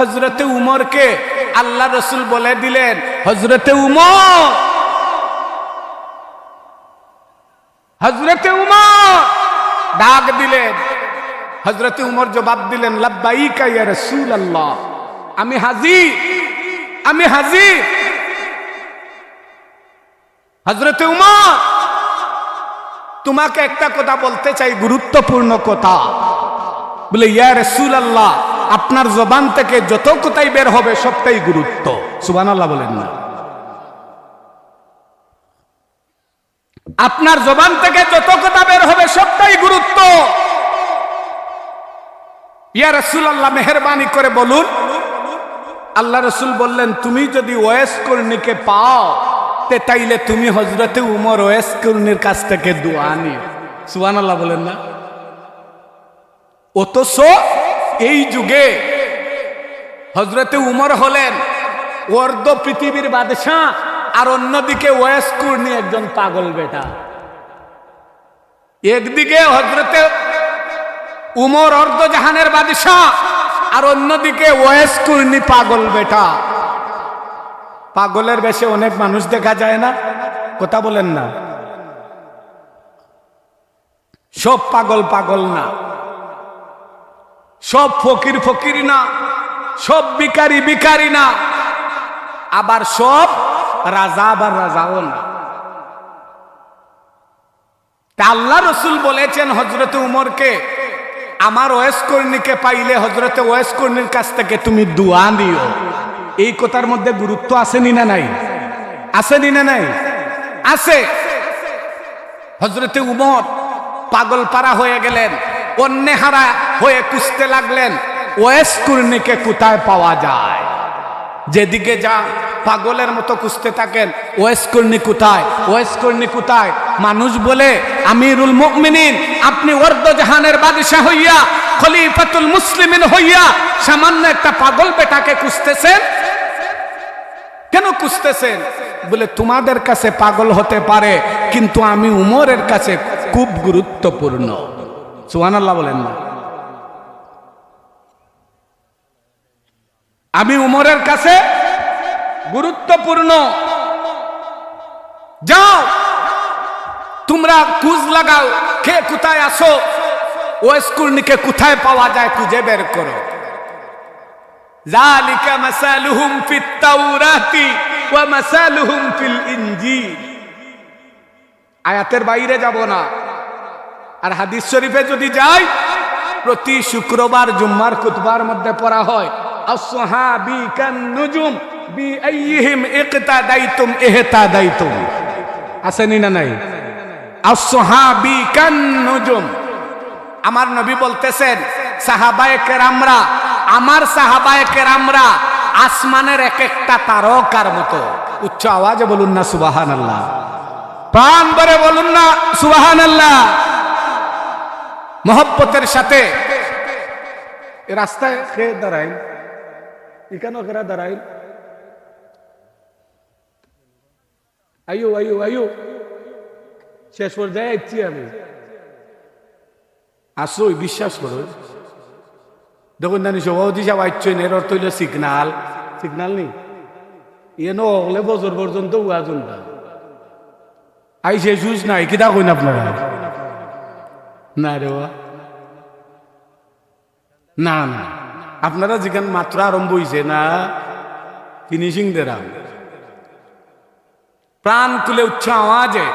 হজরতে উমরকে আল্লাহ রসুল বলে দিলেন হজরতে উমর! হজরতে উমর! ডাক দিলেন। হজরতে উমর জবাব দিলেন, লাব্বাইকা ইয়া রসুল আল্লাহ আমি হাজির আমি হাজির। হজরতে উমর! তোমাকে একটা কথা বলতে চাই, গুরুত্বপূর্ণ কথা। বলে, ইয়া রসুল আল্লাহ আপনার জবান থেকে যত কোথায় বের হবে সবটাই গুরুত্ব। সুবান আল্লাহ বলেন না। আপনার জবান থেকে যত কথা বের হবে সবটাই গুরুত্ব। ইয়া রসুল আল্লাহ মেহরবানি করে বলুন। আল্লাহ রসুল বললেন, তুমি যদি ওয়েস কর্ণীকে পাও, তে তাইলে তুমি হজরতে উমর ওয়েস কর্ণীর কাছ থেকে দোয়া নিও। সুবান আল্লাহ বলেন না। অথচ এই যুগে হজরতে উমর হলেন অর্ধ পৃথিবীর বাদশাহ আর অন্যদিকে ওয়েস কর্ণী একজন পাগল বেটা। একদিকে হজরতে উমর অর্ধ জাহানের বাদশাহ আর অন্যদিকে ওয়েস কুর্নি পাগল বেটা। পাগলের বেশে অনেক মানুষ দেখা যায় না, কথা বলেন না। সব পাগল পাগল না। সব ফকির ফকির না, সব বিকারি বিকারি না, আবার সব রাজা আবার রাজাও না। তা আল্লাহ রসুল বলেছেন হজরত উমরকে, আমার ওয়েস কর্ণীকে পাইলে হজরতে ওয়েস কর্ণীর কাছ থেকে তুমি দোয়া দিও এই কথার মধ্যে গুরুত্ব আসেনি না নাই? আসেনি না নাই? আছে। হজরতে উমর পাগল পারা হয়ে গেলেন। অন্যহারা হয়ে কুঁচতে লাগলেন ওয়েস কর্ণীকে কোথায় পাওয়া যায়? যেদিকে যা পাগলের মতো খুঁজতে থাকেন ওয়েস কর্ণী কোথায়? ওয়েস কর্ণী কোথায়? মানুষ বলে, আমিরুল মুমিনিন, আপনি জাহানের বাদশাহ হইয়া, খলিফাতুল মুসলিমিন হইয়া, সামান্য একটা পাগল বেটাকে খুঁজতেছেন? কেন খুঁজতেছেন? বলে, তোমাদের কাছে পাগল হতে পারে, কিন্তু আমি উমরের কাছে খুব গুরুত্বপূর্ণ। সুহানাল্লাহ বলেন না। আমি উমরের কাছে গুরুত্বপূর্ণ, যাও, তোমরা কুজ লাগাও, কে কোথায় আসো ওয়েস্কুর্নিকে কোথায় পাওয়া যায় খুঁজে বের করো। জালিকা মাসালুহুম ফিত তাওরাতি ওয়া মাসালুহুম ফিল ইনজিল। আয়াতের বাইরে যাব না। আর হাদিস শরীফে যদি যাই, প্রতি শুক্রবার জুম্মার খুতবার মধ্যে পড়া হয়। আসহাবি কান নুজুম বি আইহিম ইকতাদাইতুম ইহতাদাইতুম। আসেনি না নাই? আসহাবি কান নুজুম। আমার নবী বলতেছেন, সাহাবায়ে কেরামরা, আমার সাহাবায়ে কেরামরা আসমানের এক একটা তারকার মতো। উচ্চ আওয়াজে বলুন না, সুবহানাল্লাহ। প্রাণ ভরে বলুন না, সুবহানাল্লাহ। মহব্বতের সাথে। এ রাস্তায় খেয়ে দাঁড়াই এখানেও খেরা দাঁড়াই আয়ু আয়ু আয়ু। শেষ পর্যায়ে ইচ্ছি আমি। আসো বিশ্বাস করো। দেখুন জানি সভাপতি সাহেব আইছেন এর অর্থ হইল সিগনাল সিগনাল নেই। ইয়ে নহলে বছর পর্যন্ত উয়াজনটা আইসে সুজ নাই কিতা কইন আপনারা? না রে। না না। আপনারা যেখানে মাত্র আরম্ভ হয়েছে না ফিনিশিং দেরাম প্রাণ খুলে উচ্চ আওয়াজে।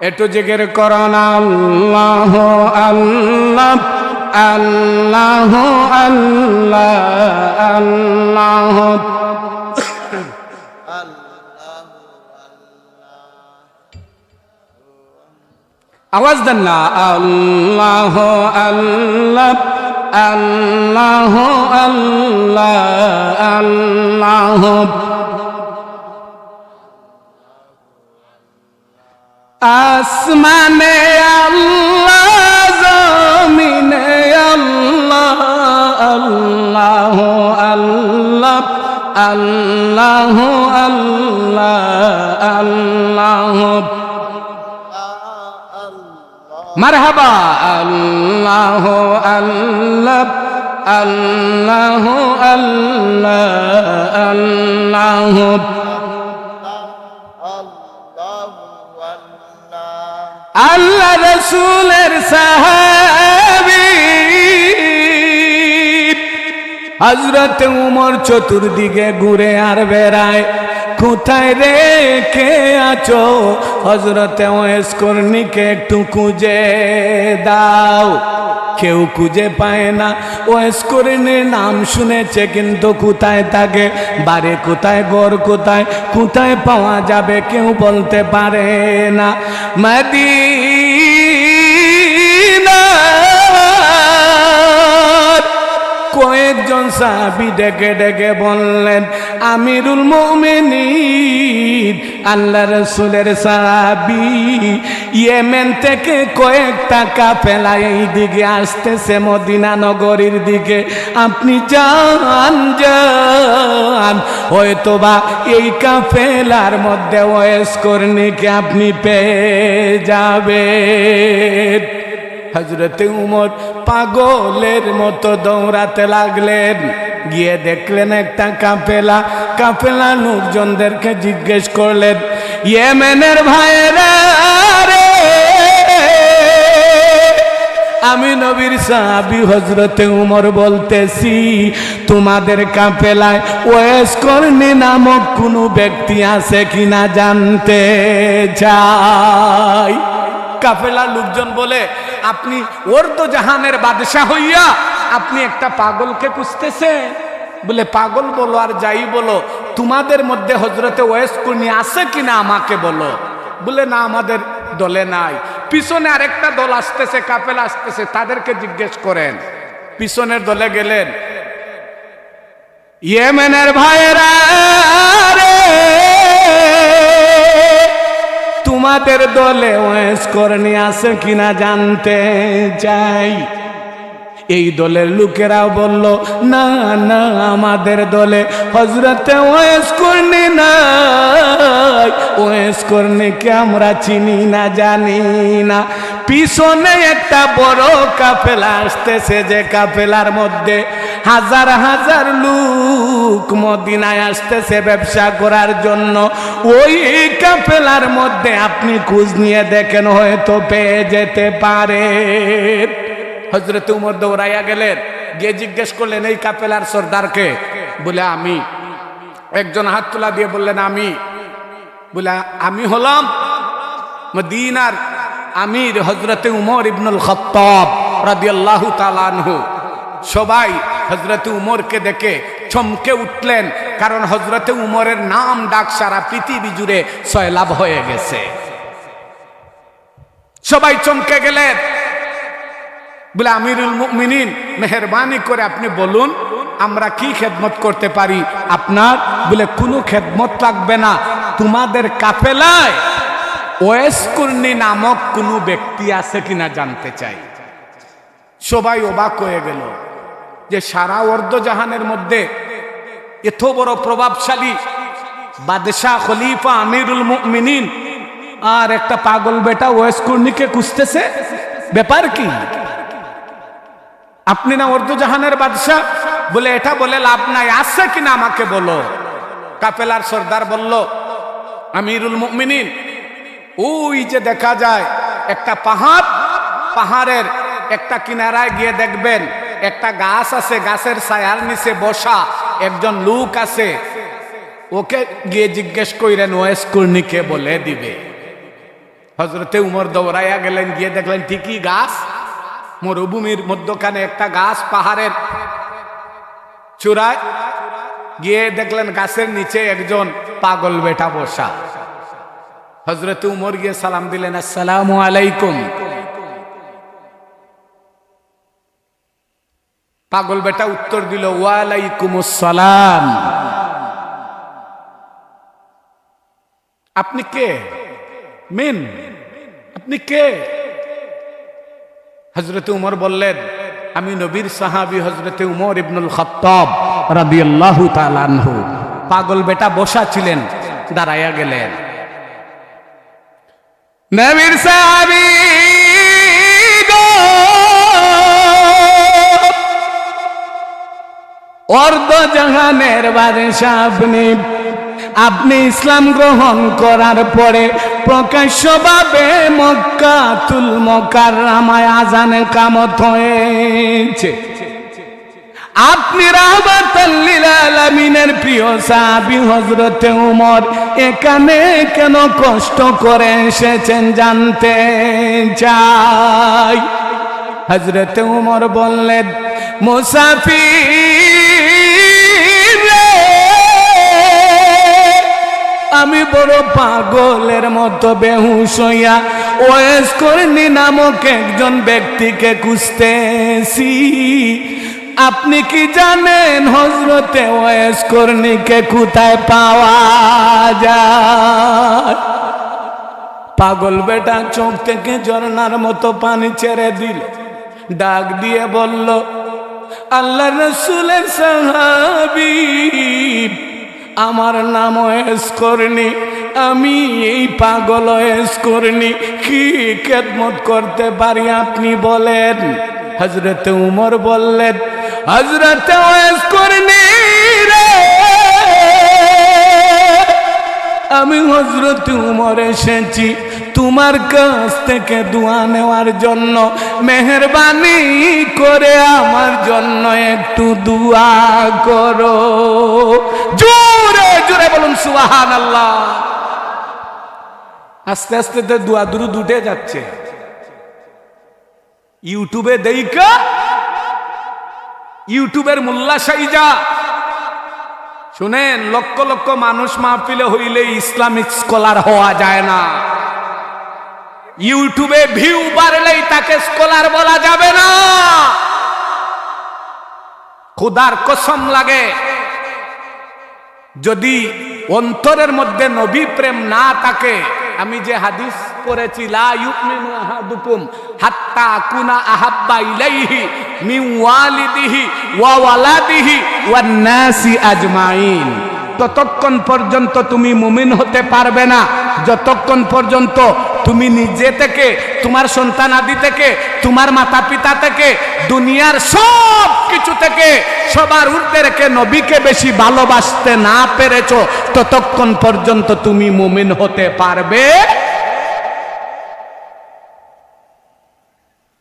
একটু জেগের করন আল্লাহ আল্লাহ আল্লাহ আল্লাহ আল্লাহ। আওয়াজ দেন না, আল্লাহ আল্লাহ আল্লাহ আল্লাহ আল্লাহ আসমানে আল্লাহ, জমিনে আল্লাহ আল্লাহ আল্লাহ আল্লাহ আল্লাহ আল্লাহ মারহাবা আল্লাহ আল্লাহ আল্লাহ আল্লাহ আল্লাহ। আল্লাহ রসুলের সাহাবি। হজরত উমর চতুর্দিকে ঘুরে আর বেড়ায়। কোথায় রেখে আছো? হজরতে ওয়েসকর্ণীকে একটু খুঁজে দাও। কেউ খুঁজে পায় না। ওয়েসকর্ণীর নাম শুনেছে, কিন্তু কোথায় থাকে? বাড়ি কোথায়, ঘর কোথায়? কোথায় পাওয়া যাবে কেউ বলতে পারে না। মাদিনা কয়েকজন সাহাবি ডেকে ডেকে বললেন, আমিরুল মুমিনিন, আল্লাহ রসুলের সাহাবি, ইয়েমেন থেকে কয়েকটা কাফেলা এই দিকে আসতেছে মদিনা নগরীর দিকে। আপনি যান যান। হয়তোবা এই কাফেলার মধ্যে ওয়েস কর্ণীকে আপনি পেয়ে যাবেন। হজরতে উমর পাগলের মতো দৌড়াতে লাগলেন। গিয়ে দেখলেন একটা কাপেলা কাপেলা লোকজনদেরকে জিজ্ঞেস করলেন, ইয়েমেনের রে, আমি নবীর সাহাবি হজরতে উমর বলতেছি, তোমাদের কাপেলায় ওয়েস কর্ণী নামক কোনো ব্যক্তি আছে কিনা জানতে চাই? কাফেলার লোকজন বলে আপনি ওর্দ জাহানের বাদশাহ হইয়া আপনি একটা পাগলকে খুঁজতেছে বলে, পাগল বলো আর যাই বলো, তোমাদের মধ্যে হজরতে ওয়েস কুর্নি আছে কিনা আমাকে বলো? বলে, না, আমাদের দলে নাই। পিছনে আরেকটা দল আসতেছে কাপেল আসতেছে, তাদেরকে জিজ্ঞেস করেন, পিছনের দলে গেলেন? ইয়েমেনের ভাইয়েরা তোমাদের দলে ওয়েস করনি আছে কিনা জানতে চাই। এই দলের লোকেরাও বলল, না না, আমাদের দলে হজরতে ওয়েস করনি নাই। ওয়েস করনিকে আমরা চিনি না, জানি না। পিছনে একটা বড় কাফেলা আসতেছে যে কাফেলার মধ্যে হাজার হাজার লোক মদিনায় আসতেছে ব্যবসা করার জন্য। ওই কাপেলার মধ্যে আপনি খোঁজ নিয়ে দেখেন হয়তো পেয়ে যেতে পারে। হজরত উমর দৌড়াইয়া গেলেন, গিয়ে জিজ্ঞেস করলেন, এই কাপেলার সর্দারকে? বলে, আমি। একজন হাত তোলা দিয়ে বললেন, আমি। বলে, আমি হলাম মদিনার আমির হজরতে উমর ইবনুল খত্তাব রাদিয়াল্লাহু তাআলা আনহু। সবাই হজরতে উমরকে দেখে চমকে উঠলেন, কারণ হজরতে উমরের নাম ডাক সারা পৃথিবী জুড়ে সয়লাভ হয়ে গেছে। সবাই চমকে গেলেন। বলে, আমিরুল মুমিনিন, মেহরবানি করে আপনি বলুন, আমরা কি খেদমত করতে পারি? আপনার বলে, কোনো খেদমত লাগবে না। তোমাদের কাফেলায় ওয়েস কুর্নি নামক কোনো ব্যক্তি আছে কিনা জানতে চাই। সবাই অবাক হয়ে গেল। যে সারা অর্ধ জাহানের মধ্যে এত বড় প্রভাবশালী বাদশাহ খলিফা আমিরুল মুমিনিন আর একটা পাগল বেটা ওয়েস কুর্নিকে খুঁজতেছে? ব্যাপার কি? আপনি না অর্ধ জাহানের বাদশাহ? বলে, এটা বলে লাভ নাই, আছে কিনা আমাকে বলো? কাপেলার সর্দার বলল, আমিরুল মুমিনিন, ওই যে দেখা যায় একটা পাহাড়, পাহাড়ের একটা কিনারায় গিয়ে দেখবেন একটা গাছ আছে, গাছের ছায়ার নিচে বসা একজন লোক আছে। ওকে গিয়ে জিজ্ঞেস কইরেন ওয়েস কুর্নিকে বলে দিবে। হজরতে উমর দৌড়াইয়া গেলেন, গিয়ে দেখলেন, ঠিকই গাছ। মরুভূমির মধ্যখানে একটা গাছ পাহাড়ের চূড়ায়। গিয়ে দেখলেন, গাছের নিচে একজন পাগল বেটা বসা। হজরত উমর গিয়ে সালাম দিলেন, আসসালামু আলাইকুম। পাগল বেটা উত্তর দিল ওয়ালাইকুম সালাম আপনি কে? মেন? আপনি কে? হজরত উমর বললেন, আমি নবীর সাহাবি হজরতে উমর ইবনুল খত্তাব রাদিয়াল্লাহু তাআলা আনহু। পাগল বেটা বসা ছিলেন, দাঁড়াইয়া গেলেন। নবীর সাহাবি অর্ধ জাহানের বাদশাহ আপনি আপনি ইসলাম গ্রহণ করার পরে প্রকাশ্যভাবে মক্কাতুল মকাররামায় আজানে কামত হয়েছে। আপনি রাহমাতাল্লিল আলামিনের প্রিয় সাহাবী হযরতে উমর, এখানে কেন কষ্ট করে এসেছেন জানতে চাই? হযরতে উমর বললেন, মুসাফির আমি বড় পাগলের মতো বেহুশ হইয়া ওয়েস নামক একজন ব্যক্তিকে খুঁজতেছি। আপনি কি জানেন হজরতে ওয়েস কর্ণীকে কোথায় পাওয়া যায়? পাগল বেটা চোখ থেকে ঝর্ণার মতো পানি ছেড়ে দিল, ডাক দিয়ে বলল আল্লাহ রসুলের সাহাবি আমার নাম এস করনি, আমি এই পাগল এস করনি। কি খেদমত করতে পারি আপনি বলেন? হজরতে উমর বললেন হজরতে ওয়েস করনি রে। আমি হজরত উমর এসেছি তোমার কাছ থেকে দোয়া নেওয়ার জন্য, মেহরবানি করে আমার জন্য একটু দোয়া করো। জোরে জোরে বলুন সুবাহান আল্লাহ আস্তে আস্তে তো দোয়া দূর দুটে যাচ্ছে। ইউটিউবে দেইকা ইউটিউবের মোল্লা সাইজা। শুনেন, লক্ষ লক্ষ মানুষ মাহফিলে হইলে ইসলামিক স্কলার হওয়া যায় না। ইউটিউবে ভিউ বাড়লেই তাকে স্কলার বলা যাবে না। খুদার কসম লাগে। যদি অন্তরের মধ্যে নবী প্রেম না থাকে, আমি যে হাদিস পড়েছি, লা ইউমিনু আহাদুকুম হাত্তা কুনা আহাব্বা ইলাইহি মিন ওয়ালিদিহি ওয়া ওয়ালাদিহি ওয়ান নাসি আজমাইন। ততক্ষণ পর্যন্ত তুমি মুমিন হতে পারবে না, যতক্ষণ পর্যন্ত তুমি নিজে থেকে, তোমার সন্তান আদি থেকে, তোমার মাতা পিতা থেকে, দুনিয়ার সব কিছু থেকে সবার ঊর্ধ্বে রেখে নবীকে বেশি ভালোবাসতে না পেরেছ, ততক্ষণ পর্যন্ত তুমি মুমিন হতে পারবে।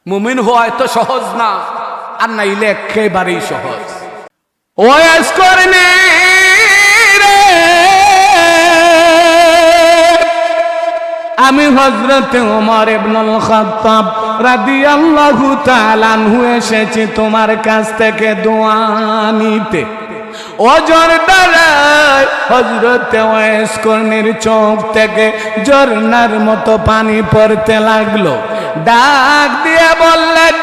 মুমিন হওয়া এত সহজ না, আর নাইলে একেবারেই সহজ। ওয়াস করেনি আমি হজরত ওমর ইবনুল খাত্তাব রাদিয়াল্লাহু তাআলা আনহু এসেছি তোমার কাছ থেকে দোয়া নিতে। অজর দ্বারায় হজরত ওয়েস কর্ণের চোখ থেকে ঝর্ণার মতো পানি পড়তে লাগল। ডাক দিয়ে বললেন,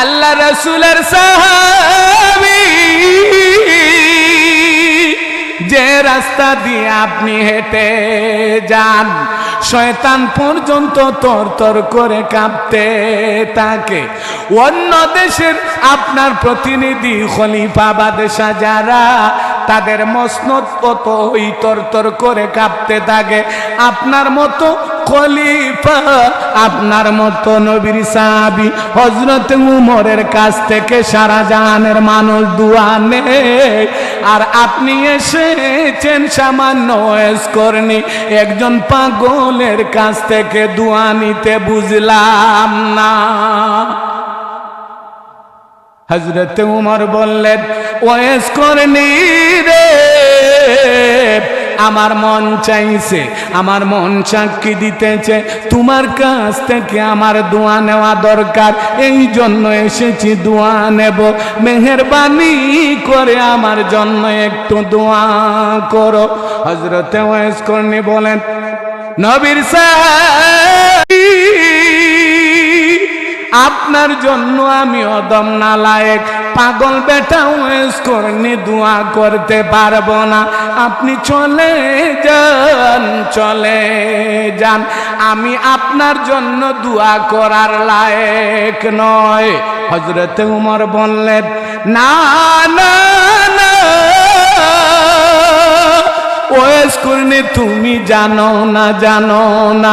আল্লাহ রসুলের সাহাবী, যে রাস্তা দিয়ে আপনি হেঁটে যান শয়তান পর্যন্ত তর তর করে কাঁপতে তাকে অন্য দেশের আপনার প্রতিনিধি খলিফা বাদেশা যারা, তাদের মসনদ কত ওই তর তর করে কাঁপতে থাকে। আপনার মতো খলিফা, আপনার মতো নবীর সাহাবি হজরত উমরের কাছ থেকে সারা জাহানের মানুষ দুয়া নেই আর আপনি এসেছেন সামান্য ওয়েস করনি একজন পাগলের কাছ থেকে দুয়া নিতে বুঝলাম না। হজরত উমর বললেন ওয়েস করনি রে আমার মন চাইছে, আমার মন সাক্ষী দিতেছে। তোমার কাছ থেকে আমার দোয়া নেওয়া দরকার, এই জন্য এসেছি দোয়া নেব। মেহরবানি করে আমার জন্য একটু দোয়া করো। হজরতে ওয়েস করনি বলেন, নবীর আপনার জন্য আমি অদম নালায়েক পাগল বেটা ওয়েস করনি, দোয়া করতে পারব না। আপনি চলে যান চলে যান। আমি আপনার জন্য দোয়া করার লায়েক নয় হজরত উমর বললেন না না, ওয়েস করনি, তুমি জানো না জানো না।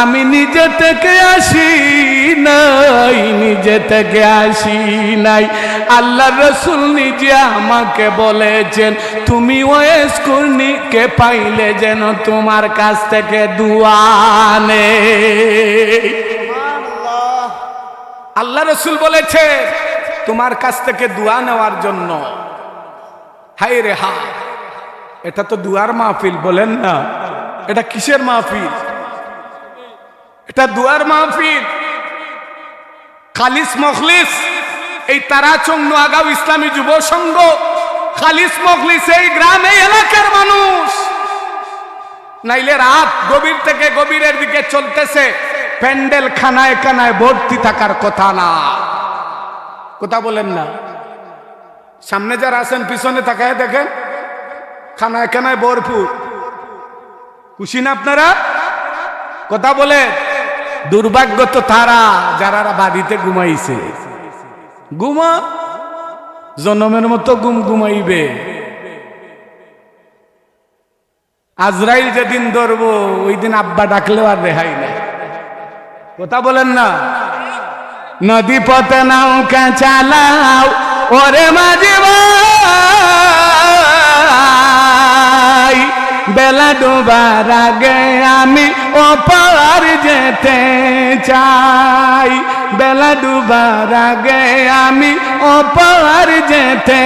আমি নিজে থেকে আসি নাই, নিজে থেকে আসি নাই। আল্লাহ রসুল নিজে আমাকে বলেছেন, তুমি ওয়েস কুর্নিকে পাইলে যেন তোমার কাছ থেকে দুয়ানে আল্লাহ রসুল বলেছে, তোমার কাছ থেকে দোয়া নেওয়ার জন্য। হাই রে হা এটা তো দুয়ার মাহফিল, বলেন না। এটা কিসের মাহফিল? এটা দুয়ার মাহফিল। খালিস মখলিস, এই তারাচং নোয়াগাঁও ইসলামী যুব সংঘ। খালিস মখলিস, এই গ্রামে এলাকার মানুষ। নাইলে রাত গভীর থেকে গভীরের দিকে চলতেছে, প্যান্ডেল খানায় খানায় ভর্তি থাকার কথা না। কথা বলেন না। সামনে যারা আছেন, পিছনে তাকায় দেখেন, খানায় খানায় ভরপুর। খুশি না আপনারা? কথা বলে দুর্ভাগ্য তো তারা, যারা বাড়িতে ঘুমাইছে। ঘুমা? জনমের মতো ঘুম ঘুমাইবে। আজরাইল যেদিন ধরবো ওই দিন আব্বা ডাকলেও আর রেহাই নেই। কথা বলেন না। নদী পথে নৌকা চালাও, ওরে মাঝে বেলা ডোবার আগে আমি ওপার যেতে চাই। বেলা ডুবার আগে আমি ওপার যেতে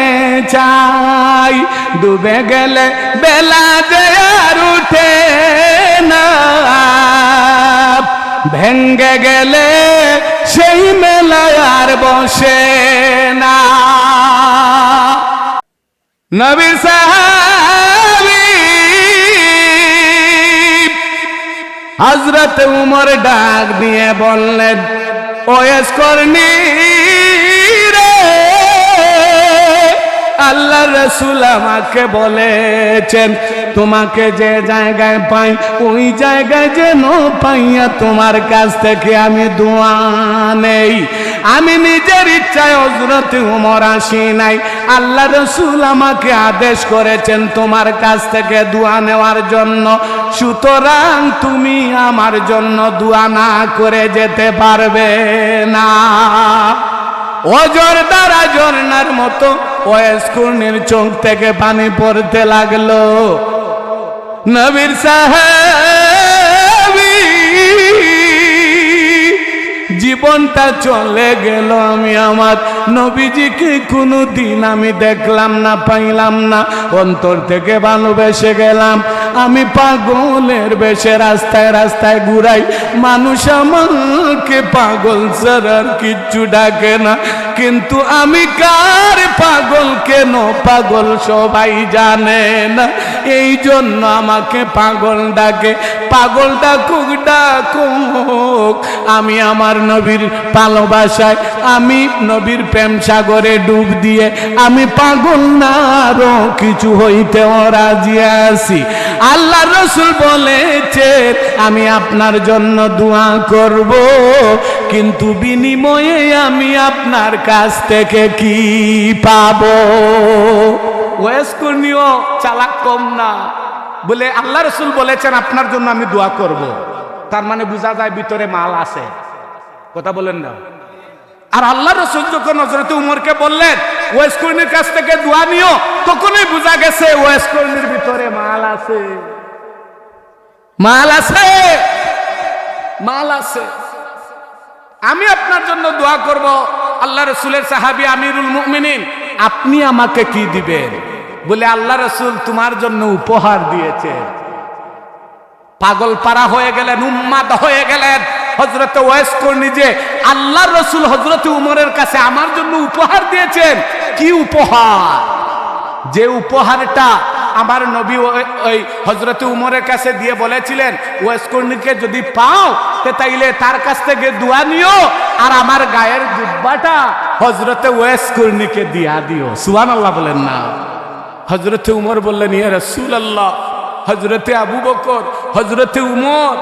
চাই। ডুবে গেলে বেলা আর উঠে না। ভেঙ্গে গেলে সেই মেলায় আর বসে না। নবী সাহাবী হজরত উমর ডাক দিয়ে বললেন ওয়েস করনি আল্লাহ রসুল আমাকে বলেছেন, তোমাকে যে জায়গায় পাই, ওই জায়গায় যেন পাইয়া তোমার কাছ থেকে আমি দোয়া নেই। আমি নিজের ইচ্ছায় হজরত উমর আসি নাই। আল্লাহ রসুল আমাকে আদেশ করেছেন তোমার কাছ থেকে দোয়া নেওয়ার জন্য। সুতরাং তুমি আমার জন্য দোয়া না করে যেতে পারবে না। অজর দ্বারা ঝর্ণার মতো ওয়েস্কুর্নির চোখ থেকে পানি পড়তে লাগল। নবীর সাহেবী জীবনটা চলে গেল আমি আমার। নবীজিকে কোনো দিন আমি দেখলাম না, পাইলাম না। অন্তর থেকে ভালোবেসে গেলাম। আমি পাগলের বেশে রাস্তায় রাস্তায় ঘুরাই। মানুষ আমাকে পাগল ছাড়ার কিচ্ছু ডাকে না। কিন্তু আমি কার পাগল কেন? পাগল সবাই জানে না। এই জন্য আমাকে পাগল ডাকে। পাগল ডাকুক ডাকুক। আমি আমার নবীর ভালোবাসায়, আমি নবীর প্রেম সাগরে ডুব দিয়ে আমি পাগল না, আরও কিছু হইতেও রাজি আছি। আল্লাহ রসুল বলেছে, আমি আপনার জন্য দোয়া করব। কিন্তু বিনিময়ে আমি আপনার কাছ থেকে কি পাবো? ওয়েস্কুর্নিও চালাক কম না। বলে আল্লাহ রসুল বলেছেন আপনার জন্য আমি দোয়া করব। তার মানে বোঝা যায় ভিতরে মাল আছে। কথা বলেন না। আর আল্লাহ রসুল যখন হজরত উমরকে বললেন ওয়েস্কুর্নির কাছ থেকে দোয়া নিও তখনই বোঝা গেছে ওয়েস্কুর্নির ভিতরে মাল আছে। মাল আছে? মাল আছে। আমি আপনার জন্য দোয়া করব। আল্লাহ রসুলের সাহাবি আমিরুল মুমিনিন, আপনি আমাকে কি দিবেন? বলে, আল্লাহ রসুল তোমার জন্য উপহার দিয়েছে। পাগল পাড়া হয়ে গেলেন, উম্মাদ হয়ে গেলেন। হজরত ওয়েস নিজে আল্লাহ রসুল হজরত উমরের কাছে আমার জন্য উপহার দিয়েছেন, কি উপহার? যে উপহারটা আমার নবী ওই- হজরত উমরের কাছে দিয়ে বলেছিলেন ওয়েস্কর্ণীকে যদি পাও তাইলে তার কাছ থেকে দোয়া নিও। আর আমার গায়ের জুব্বাটা হজরতে ওয়েস্কর্ণীকে দিয়া দিও। সুহান আল্লাহ বলেন না। হজরতে উমর বললেন ইয়ে রসুল আল্লাহ হজরতে আবু বকর হজরতে উমর,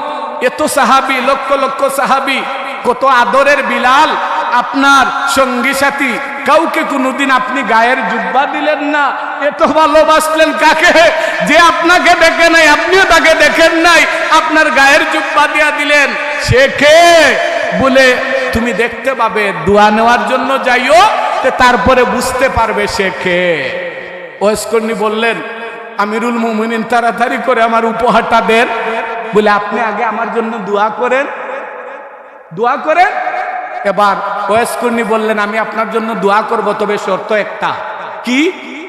এত সাহাবি, লক্ষ লক্ষ সাহাবি, কত আদরের বিলাল, আপনার সঙ্গী সাথী কাউকে কোনোদিন আপনি গায়ের জুব্বা দিলেন না। এত ভালোবাসলেন কাকে? যে আপনাকে দেখে নাই, আপনিও তাকে দেখেন নাই। আপনার গায়ের জুব্বা দিয়া দিলেন। সে কে? বলে, তুমি দেখতে পাবে, দোয়া নেওয়ার জন্য যাইও তারপরে বুঝতে পারবে সে কে। ওয়েসকর্ণী বললেন, আমিরুল মুমিনিন, তাড়াতাড়ি করে আমার উপহারটা দেন। বলে, আপনি আগে আমার জন্য দোয়া করেন। দোয়া করেন? এবার ওয়েসকর্ণী বললেন, আমি আপনার জন্য দোয়া করব, তবে শর্ত একটা। কি?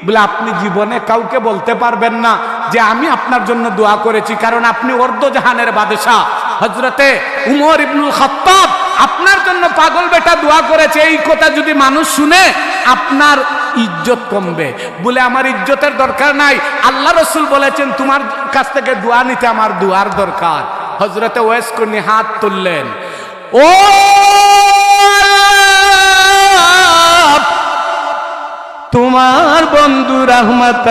বলে, আপনি জীবনে কাউকে বলতে পারবেন না যে আমি আপনার জন্য দোয়া করেছি, কারণ আপনি অর্ধ জাহানের বাদশাহ। হজরতে উমর ইবনুল খত্তাব, আপনার জন্য পাগল বেটা দোয়া করেছে, এই কথা যদি মানুষ শুনে, আপনার ইজ্জত কমবে। বলে, আমার ইজ্জতের দরকার নাই। আল্লাহ রসুল বলেছেন, তোমার কাছ থেকে দোয়া নিতে আমার দোয়ার দরকার। হজরতে ওয়েস কর্নি হাত তুললেন। ও তোমার বন্ধু রহমত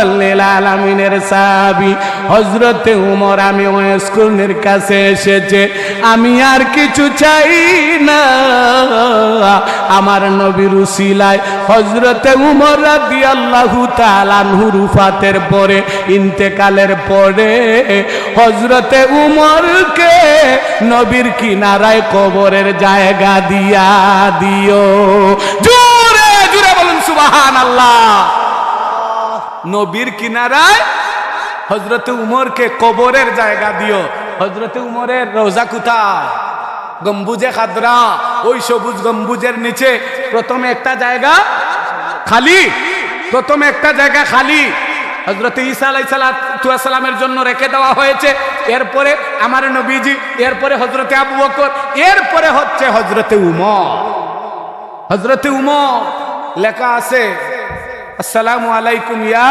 আলমিনের সাহাবি হজরতে উমর আমি ওয়েস্কুনের কাছে এসেছে। আমি আর কিছু চাই না। আমার নবীর উসিলায় হজরতে উমর রাদি আল্লাহু তালানহুর উফাতের পরে, ইন্তেকালের পরে হজরতে উমরকে নবীর কিনারায় কবরের জায়গা দিয়া দিও। সুবাহান আল্লাহ নবীর কিনারায় হজরতে উমরকে কবরের জায়গা দিও। হজরতে উমরের রোজা কোথায়? গম্বুজে খাদরা। ওই সবুজ গম্বুজের নিচে প্রথমে একটা জায়গা খালি। প্রথমে একটা জায়গা খালি। হজরত ঈসা আলাইসালামের জন্য রেখে দেওয়া হয়েছে। এরপরে আমার নবীজি, এরপরে হজরতে আবু বকর, এরপরে হচ্ছে হজরতে উমর। হজরতে উমর লেখা আছে, আসসালামু আলাইকুম ইয়া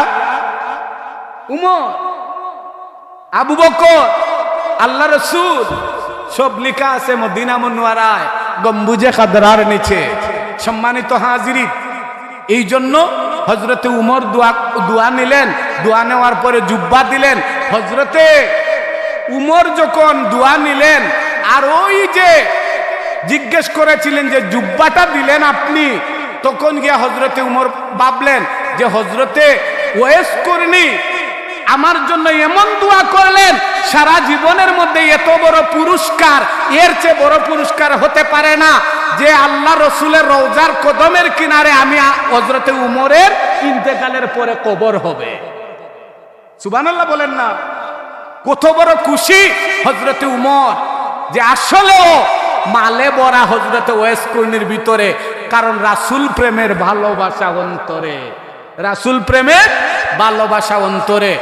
উমর। আবু বকর, আল্লাহ রসুল। সব লেখা আছে মদিনা মনোয়ারায়, গম্বুজে খাদরার নিচে। সম্মানিত হাজিরি, এই জন্য হজরতে উমর দোয়া দোয়া নিলেন। দোয়া নেওয়ার পরে জুব্বা দিলেন। হজরতে উমর যখন দোয়া নিলেন, আর ওই যে জিজ্ঞেস করেছিলেন যে, জুব্বাটা দিলেন আপনি? তখন গিয়া হজরতে উমর ভাবলেন যে হজরতে ওয়েস করিনি, আমার জন্য এমন দোয়া করলেন, সারা জীবনের মধ্যে এত বড় পুরস্কার, এর চেয়ে বড় পুরস্কার হতে পারে না, যে আল্লাহ রসুলের রওজার কদমের কিনারে আমি হজরতে উমরের ইন্তেকালের পরে কবর হবে। সুবানাল্লাহ বলেন না। কত বড় খুশি হজরতে উমর, যে আসলেও মালে বরা হজরতে ওয়েস কর্নির ভিতরে, কারণ রাসুল প্রেমের ভালোবাসা অন্তরে। রাসুল প্রেমের ভালোবাসা অন্তরে।